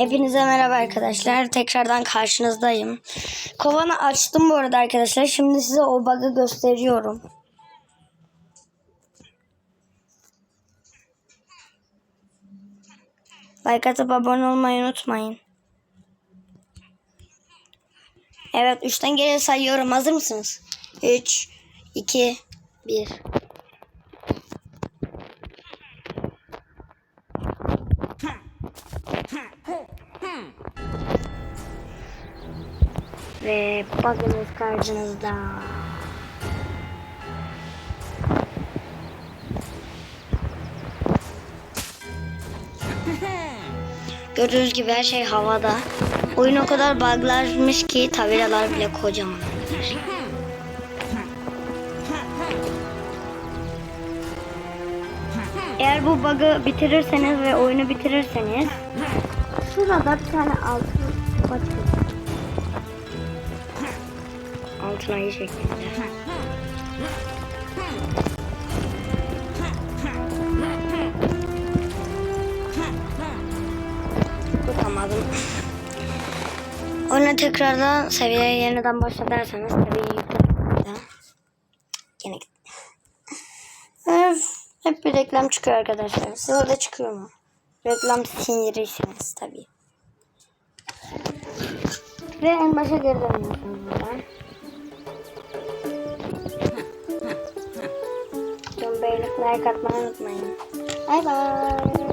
Hepinize merhaba arkadaşlar. Tekrardan karşınızdayım. Kovanı açtım bu arada arkadaşlar. Şimdi size o bug'ı gösteriyorum. Like atıp abone olmayı unutmayın. Evet 3'ten geri sayıyorum. Hazır mısınız? 3, 2, 1. Ve bug'ımız karşınızda. Gördüğünüz gibi her şey havada. Oyun o kadar buglarmış ki tabelalar bile kocaman. Eğer bu bug'ı bitirirseniz ve oyunu bitirirseniz şurada bir tane altın kupa çıkacak. Altın ayı şeklinde. Tutamadım. Oyuna tekrardan seviyeye yeniden başlarsanız tabii yükle. Yine hep bir reklam çıkıyor arkadaşlar. Size de çıkıyor mu? Reklam siniriyseniz tabii. Ve en başa geri dönüyorsunuz buradan. Beğenip like atmayı unutmayın. Bay bay.